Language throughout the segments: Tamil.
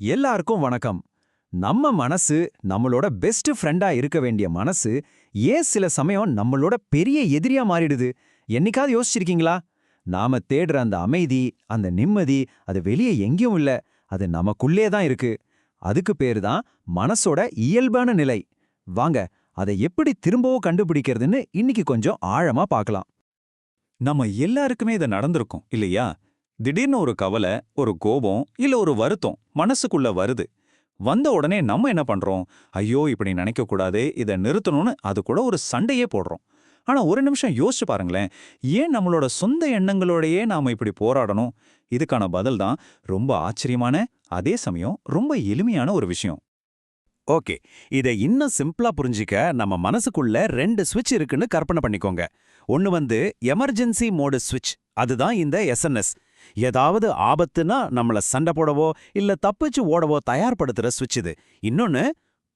எல்லாருக்கும் வணக்கம். நம்ம மனசு நம்மளோட பெஸ்ட் ஃப்ரெண்டா இருக்க வேண்டிய மனசு ஏன் சில சமயம் நம்மளோட பெரிய எதிரியா மாறிடுது? என்னைக்காவது யோசிச்சிருக்கீங்களா? நாம தேடுற அந்த அமைதி அந்த நிம்மதி அது வெளியே எங்கேயும் இல்ல. அது நமக்குள்ளே தான் இருக்கு. அதுக்கு பேரு தான் மனசோட இயல்பான நிலை. வாங்க அதை எப்படி திரும்பவும் கண்டுபிடிக்கிறதுன்னு இன்னைக்கு கொஞ்சம் ஆழமா பார்க்கலாம். நம்ம எல்லாருக்குமே இதை நடந்திருக்கும் இல்லையா? திடீர்னு ஒரு கவலை ஒரு கோபம் இல்ல ஒரு வருத்தம் மனசுக்குள்ள வருது. வந்த உடனே நம்ம என்ன பண்றோம்? ஐயோ இப்படி நினைக்க கூடாது இதை நிறுத்தணும்னு அது கூட ஒரு சண்டையே போடுறோம். ஆனா ஒரு நிமிஷம் யோசிச்சு பாருங்களேன். ஏன் நம்மளோட சொந்த எண்ணங்களோடயே நாம இப்படி போராடணும்? இதுக்கான பதில் தான் ரொம்ப ஆச்சரியமான அதே சமயம் ரொம்ப எளிமையான ஒரு விஷயம். ஓகே இதை இன்னும் சிம்பிளா புரிஞ்சிக்க நம்ம மனசுக்குள்ள ரெண்டு சுவிட்ச் இருக்குன்னு கற்பனை பண்ணிக்கோங்க. ஒன்னு வந்து எமர்ஜென்சி மோடு சுவிட்ச் அதுதான் இந்த எஸ்என்எஸ் ஏதாவது ஆபத்துனா நம்மள சண்டை போடவோ இல்ல தப்பிச்சு ஓடவோ தயார்படுத்துற சுவிட்ச் இது. இன்னொன்னு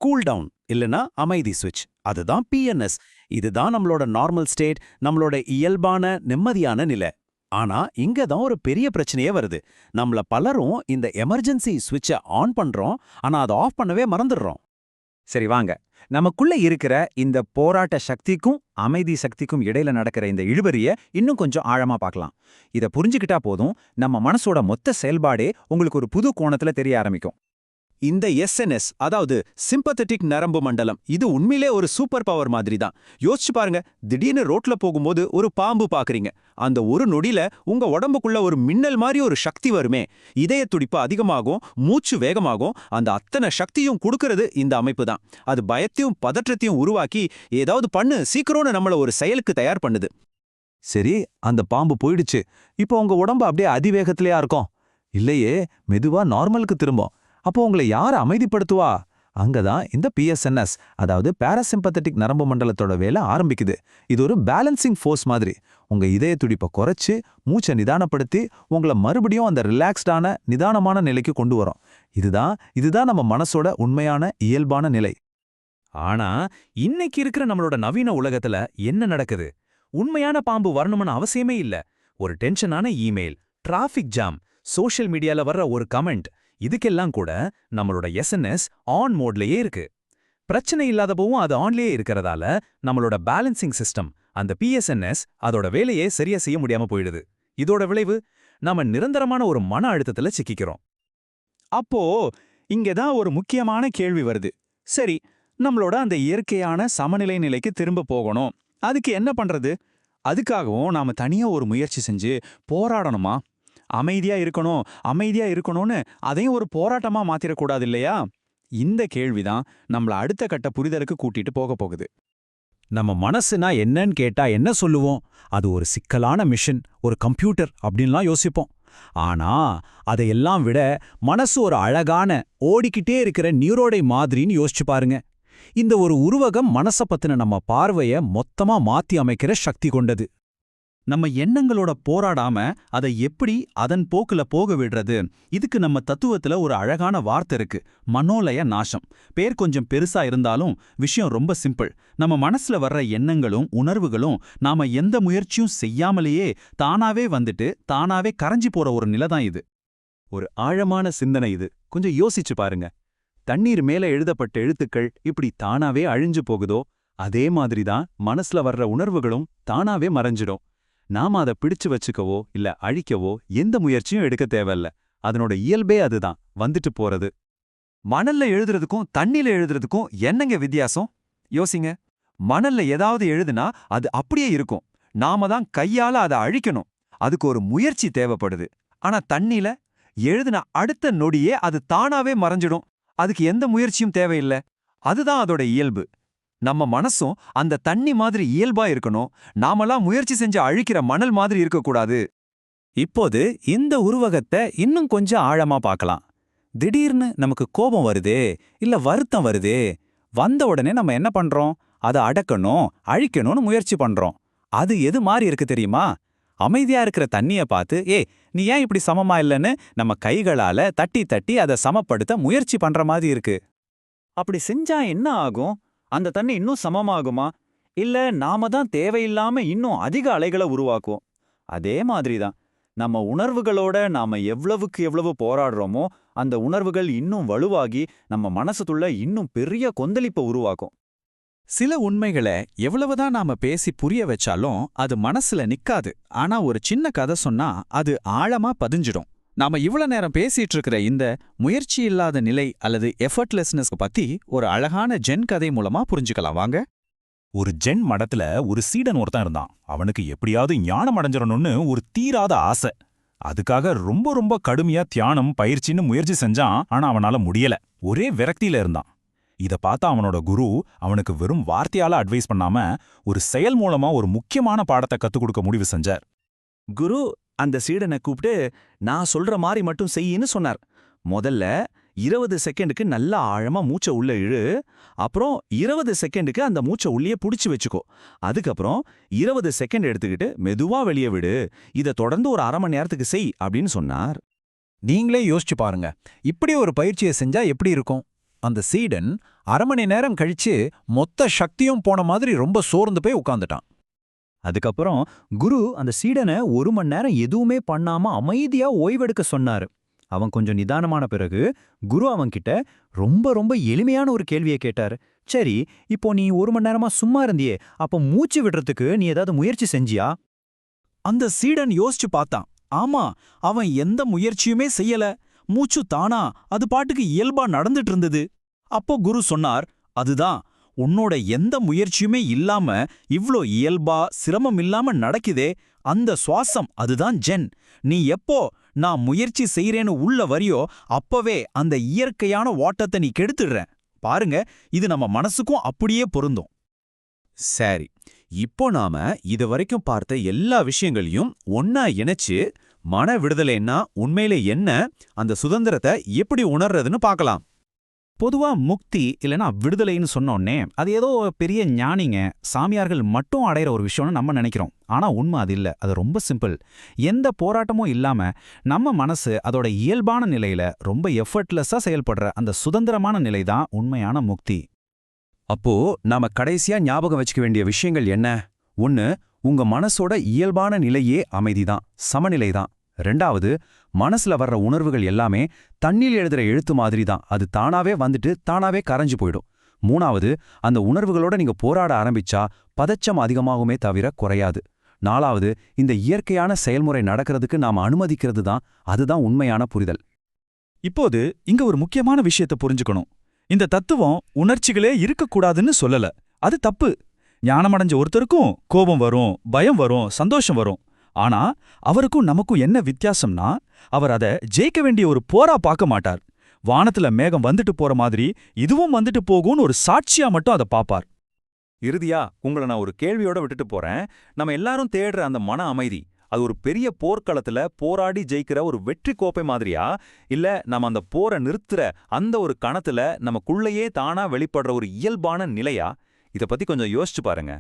கூல் டவுன் இல்லனா அமைதி சுவிட்ச் அதுதான் பிஎன்எஸ் இதுதான் நம்மளோட நார்மல் ஸ்டேட் நம்மளோட இயல்பான நிம்மதியான நிலை. ஆனா இங்க தான் ஒரு பெரிய பிரச்சனையே வருது. நம்மள பலரும் இந்த எமர்ஜென்சி சுவிட்சை ஆன் பண்றோம் ஆனா அதை ஆஃப் பண்ணவே மறந்துடுறோம். சரி வாங்க. நமக்குள்ள இருக்கிற இந்த போராட்ட சக்திக்கும் அமைதி சக்திக்கும் இடையில நடக்கிற இந்த இழுபறிய இன்னும் கொஞ்சம் ஆழமா பார்க்கலாம். இத புரிஞ்சுக்கிட்டா போதும் நம்ம மனசோட மொத்த செயல்பாடே உங்களுக்கு ஒரு புது கோணத்துல தெரிய ஆரம்பிக்கும். இந்த எஸ்என்எஸ் அதாவது சிம்பத்தட்டிக் நரம்பு மண்டலம் இது உண்மையிலே ஒரு சூப்பர் பவர் மாதிரி தான் யோசிச்சு பாருங்க திடீர்னு ரோட்ல போகும்போது ஒரு பாம்பு பாக்குறீங்க. அந்த ஒரு நொடியில உங்க உடம்புக்குள்ள ஒரு மின்னல் மாதிரி ஒரு சக்தி வருமே. இதய துடிப்பு அதிகமாகும் மூச்சு வேகமாகும் அந்த அத்தனை சக்தியும் கொடுக்கறது இந்த அமைப்பு தான் அது பயத்தையும் பதற்றத்தையும் உருவாக்கி ஏதாவது பண்ணு சீக்கிரம்னு நம்மள ஒரு செயலுக்கு தயார் பண்ணுது. சரி அந்த பாம்பு போயிடுச்சு. இப்போ உங்க உடம்பு அப்படியே அதிவேகத்திலேயா இருக்கும்? இல்லையே மெதுவா நார்மலுக்கு திரும்பும். அப்போ உங்களை யார் அமைதிப்படுத்துவா? அங்கதான் இந்த பிஎஸ்என்எஸ் அதாவது பாராசிம்பத்தட்டிக் நரம்பு மண்டலத்தோட வேலை ஆரம்பிக்குது. இது ஒரு பேலன்சிங் ஃபோர்ஸ் மாதிரி. உங்க இதய துடிப்பை குறைச்சு மூச்சை நிதானப்படுத்தி உங்களை மறுபடியும் அந்த ரிலாக்ஸ்டான நிதானமான நிலைக்கு கொண்டு வரும். இதுதான் இதுதான் நம்ம மனசோட உண்மையான இயல்பான நிலை. ஆனா இன்னைக்கு இருக்கிற நம்மளோட நவீன உலகத்துல என்ன நடக்குது? உண்மையான பாம்பு வரணும்னு அவசியமே இல்ல. ஒரு டென்ஷனான இமெயில் டிராஃபிக் ஜாம் சோஷியல் மீடியால வர்ற ஒரு கமெண்ட் இதுக்கெல்லாம் கூட நம்மளோட எஸ்என்எஸ் ஆன் மோட்லயே இருக்கு. பிரச்சனை இல்லாதப்பவும் அது ஆன்லயே இருக்கிறதால நம்மளோட பேலன்சிங் சிஸ்டம் அந்த பிஎஸ்என்எஸ் அதோட வேலையே சரியா செய்ய முடியாம போயிடுது. இதோட விளைவு நாம நிரந்தரமான ஒரு மன அழுத்தத்துல சிக்கிக்கிறோம். அப்போ இங்கதான் ஒரு முக்கியமான கேள்வி வருது. சரி நம்மளோட அந்த இயற்கையான சமநிலை நிலைக்கு திரும்ப போகணும். அதுக்கு என்ன பண்றது? அதுக்காகவும் நாம தனியா ஒரு முயற்சி செஞ்சு போராடணுமா? அமைதியா இருக்கணும் அமைதியா இருக்கணும்னு அதையும் ஒரு போராட்டமா மாத்திரக்கூடாது இல்லையா இந்த கேள்விதான் நம்மள அடுத்த கட்ட புரிதலுக்கு கூட்டிட்டு போக போகுது. நம்ம மனசுனா என்னன்னு கேட்டா என்ன சொல்லுவோம்? அது ஒரு சிக்கலான மிஷின் ஒரு கம்ப்யூட்டர் அப்படின்லாம் யோசிப்போம். ஆனா அதையெல்லாம் விட மனசு ஒரு அழகான ஓடிக்கிட்டே இருக்கிற நியூரோடை மாதிரின்னு யோசிச்சு பாருங்க. இந்த ஒரு உருவகம் மனச பத்தின நம்ம பார்வைய மொத்தமா மாத்தி அமைக்கிற சக்தி கொண்டது. நம்ம எண்ணங்களோட போராடாம அதை எப்படி அதன் போக்குல போக விடுறது? இதுக்கு நம்ம தத்துவத்துல ஒரு அழகான வார்த்தை இருக்கு. மனோலய நாசம். பேர் கொஞ்சம் பெருசா இருந்தாலும் விஷயம் ரொம்ப சிம்பிள். நம்ம மனசுல வர்ற எண்ணங்களும் உணர்வுகளும் நாம எந்த முயற்சியும் செய்யாமலேயே தானாவே வந்துட்டு தானாவே கரைஞ்சி போற ஒரு நிலை தான் இது. ஒரு ஆழமான சிந்தனை இது. கொஞ்சம் யோசிச்சு பாருங்க. தண்ணீர் மேல எழுதப்பட்ட எழுத்துக்கள் இப்படி தானாவே அழிஞ்சு போகுதோ? அதே மாதிரிதான் மனசுல வர்ற உணர்வுகளும் தானாவே மறைஞ்சிடும். நாம அதை பிடிச்சு வச்சுக்கவோ இல்ல அழிக்கவோ எந்த முயற்சியும் எடுக்க தேவையில்ல. அதனோட இயல்பே அதுதான். வந்துட்டு போறது. மணல்ல எழுதுறதுக்கும் தண்ணில எழுதுறதுக்கும் என்னங்க வித்தியாசம்? யோசிங்க. மணல்ல ஏதாவது எழுதுனா அது அப்படியே இருக்கும். நாம தான் கையால அதை அழிக்கணும். அதுக்கு ஒரு முயற்சி தேவைப்படுது. ஆனா தண்ணில எழுதுன அடுத்த நொடியே அது தானாவே மறைஞ்சிடும். அதுக்கு எந்த முயற்சியும் தேவையில்லை. அதுதான் அதோட இயல்பு. நம்ம மனசும் அந்த தண்ணி மாதிரி இயல்பா இருக்கணும். நாமெல்லாம் முயற்சி செஞ்சு அழிக்கிற மணல் மாதிரி இருக்கக்கூடாது. இப்போது இந்த உருவகத்தை இன்னும் கொஞ்சம் ஆழமா பார்க்கலாம். திடீர்னு நமக்கு கோபம் வருதே இல்ல வருத்தம் வருதே வந்த உடனே நம்ம என்ன பண்றோம்? அதை அடக்கணும் அழிக்கணும்னு முயற்சி பண்றோம். அது எது மாதிரி இருக்கு தெரியுமா? அமைதியா இருக்கிற தண்ணிய பார்த்து ஏ நீ ஏன் இப்படி சமமா இல்லைன்னு நம்ம கைகளால தட்டி தட்டி அதை சமப்படுத்த முயற்சி பண்ற மாதிரி இருக்கு. அப்படி செஞ்சா என்ன ஆகும்? அந்த தண்ணி இன்னும் சமமாகுமா? இல்ல நாம தான் தேவையில்லாம இன்னும் அதிக அலைகளை உருவாக்குவோம்? அதே மாதிரி தான் நம்ம உணர்வுகளோட நாம எவ்வளவுக்கு எவ்வளவு போராடுறோமோ அந்த உணர்வுகள் இன்னும் வலுவாகி நம்ம மனசுக்குள்ள இன்னும் பெரிய கொந்தளிப்பை உருவாக்கும். சில உண்மைகளை எவ்வளவுதான் நாம பேசி புரிய வச்சாலும் அது மனசுல நிக்காது. ஆனா ஒரு சின்ன கதை சொன்னா அது ஆழமா பதிஞ்சிடும். நாம இவ்வளவு நேரம் பேசிட்டு இருக்கிற இந்த முயற்சி இல்லாத நிலை அல்லது எஃபர்ட்லெஸ்னஸ் பத்தி ஒரு அழகான ஜென் கதை மூலமா புரிஞ்சுக்கலாம். வாங்க. ஒரு ஜென் மடத்துல ஒரு சீடன் ஒருத்தன் இருந்தான். அவனுக்கு எப்படியாவது ஞானம் அடைஞ்சிடணும்னு ஒரு தீராத ஆசை. அதுக்காக ரொம்ப ரொம்ப கடுமையா தியானம் பயிற்சின்னு முயற்சி செஞ்சான். ஆனா அவனால முடியல. ஒரே விரக்தியில இருந்தான். இத பார்த்த அவனோட குரு அவனுக்கு வெறும் வார்த்தையால அட்வைஸ் பண்ணாம ஒரு செயல் மூலமா ஒரு முக்கியமான பாடத்தை கத்துக் கொடுக்க முடிவு செஞ்சார். குரு அந்த சீடனை கூப்பிட்டு நான் சொல்ற மாதிரி மட்டும் செய்யின்னு சொன்னார். முதல்ல இருபது செகண்டுக்கு நல்லா ஆழமா மூச்சை உள்ள இழு. அப்புறம் இருபது செகண்டுக்கு அந்த மூச்சை உள்ளே புடிச்சு வச்சுக்கோ. அதுக்கப்புறம் இருபது செகண்ட் எடுத்துக்கிட்டு மெதுவா வெளியே விடு. இதை தொடர்ந்து ஒரு அரை மணி நேரத்துக்கு செய் அப்படின்னு சொன்னார். நீங்களே யோசிச்சு பாருங்க. இப்படி ஒரு பயிற்சியை செஞ்சா எப்படி இருக்கும்? அந்த சீடன் அரை மணி நேரம் கழிச்சு மொத்த சக்தியும் போன மாதிரி ரொம்ப சோர்ந்து போய் உட்காந்துட்டான் அதுக்கப்புறம் குரு அந்த சீடனை ஒரு மணி நேரம் எதுவுமே பண்ணாம அமைதியா ஓய்வெடுக்க சொன்னாரு. அவன் கொஞ்சம் நிதானமான பிறகு குரு அவன்கிட்ட ரொம்ப ரொம்ப எளிமையான ஒரு கேள்வியை கேட்டாரு. சரி இப்போ நீ ஒரு மணி நேரமா சும்மா இருந்தியே அப்போ மூச்சு விடுறதுக்கு நீ ஏதாவது முயற்சி செஞ்சியா? அந்த சீடன் யோசிச்சு பார்த்தான். ஆமா அவன் எந்த முயற்சியுமே செய்யல. மூச்சு தானா அது பாட்டுக்கு இயல்பா நடந்துட்டு இருந்தது. அப்போ குரு சொன்னார் அதுதான் உன்னோட எந்த முயற்சியுமே இல்லாம இவ்ளோ இயல்பா சிரமம் இல்லாம நடக்குதே? அந்த சுவாசம் அதுதான் ஜென். நீ எப்போ நான் முயற்சி செய்யறேன்னு உள்ள வரியோ அப்பவே அந்த இயற்கையான ஓட்டத்தை நீ கெடுத்துடுற. பாருங்க இது நம்ம மனசுக்கும் அப்படியே பொருந்தும். சரி இப்போ நாம இது வரைக்கும் பார்த்த எல்லா விஷயங்களையும் ஒன்னா இணைச்சு மன விடுதலைன்னா உண்மையில என்ன அந்த சுதந்திரத்தை எப்படி உணர்றதுன்னு பார்க்கலாம். பொதுவா முக்தி இல்லைன்னா விடுதலைன்னு சொன்னோடனே அது ஏதோ பெரிய ஞானிங்க சாமியார்கள் மட்டும் அடையிற ஒரு விஷயம்னு நம்ம நினைக்கிறோம். ஆனா உண்மை அது இல்ல. அது ரொம்ப சிம்பிள் எந்த போராட்டமும் இல்லாம நம்ம மனசு அதோட இயல்பான நிலையில ரொம்ப எஃபர்ட்லெஸ்ஸாக செயல்படுற அந்த சுதந்திரமான நிலை தான் உண்மையான முக்தி. அப்போ நாம கடைசியா ஞாபகம் வச்சுக்க வேண்டிய விஷயங்கள் என்ன? ஒன்னு உங்க மனசோட இயல்பான நிலையே அமைதிதான் சமநிலைதான். ரெண்டாவது மனசுல வர்ற உணர்வுகள் எல்லாமே தண்ணில் எழுதுற எழுத்து மாதிரி தான் அது தானாவே வந்துட்டு தானாவே கரைஞ்சு போயிடும். மூணாவது அந்த உணர்வுகளோட நீங்க போராட ஆரம்பிச்சா பதச்சம் அதிகமாகுமே தவிர குறையாது. நாலாவது இந்த இயற்கையான செயல்முறை நடக்கிறதுக்கு நாம அனுமதிக்கிறது தான் அதுதான் உண்மையான புரிதல். இப்போது இங்க ஒரு முக்கியமான விஷயத்தை புரிஞ்சுக்கணும். இந்த தத்துவம் உணர்ச்சிகளே இருக்கக்கூடாதுன்னு சொல்லல. அது தப்பு. ஞானமடைஞ்ச ஒருத்தருக்கும் கோபம் வரும் பயம் வரும் சந்தோஷம் வரும். ஆனா அவருக்கும் நமக்கும் என்ன வித்தியாசம்னா அவர் அத ஜெயிக்க வேண்டிய ஒரு போரா பார்க்க மாட்டார். வானத்துல மேகம் வந்துட்டு போற மாதிரி இதுவும் வந்துட்டு போகும்னு ஒரு சாட்சியா மட்டும் அதை பாப்பார் இறுதியா உங்களை நான் ஒரு கேள்வியோட விட்டுட்டு போறேன். நம்ம எல்லாரும் தேடுற அந்த மன அமைதி அது ஒரு பெரிய போர்க்களத்துல போராடி ஜெயிக்கிற ஒரு வெற்றி கோப்பை மாதிரியா? இல்ல நம்ம அந்த போரை நிறுத்துற அந்த ஒரு கணத்துல நமக்குள்ளேயே தானா வெளிப்படுற ஒரு இயல்பான நிலையா? இத பத்தி கொஞ்சம் யோசிச்சு பாருங்க.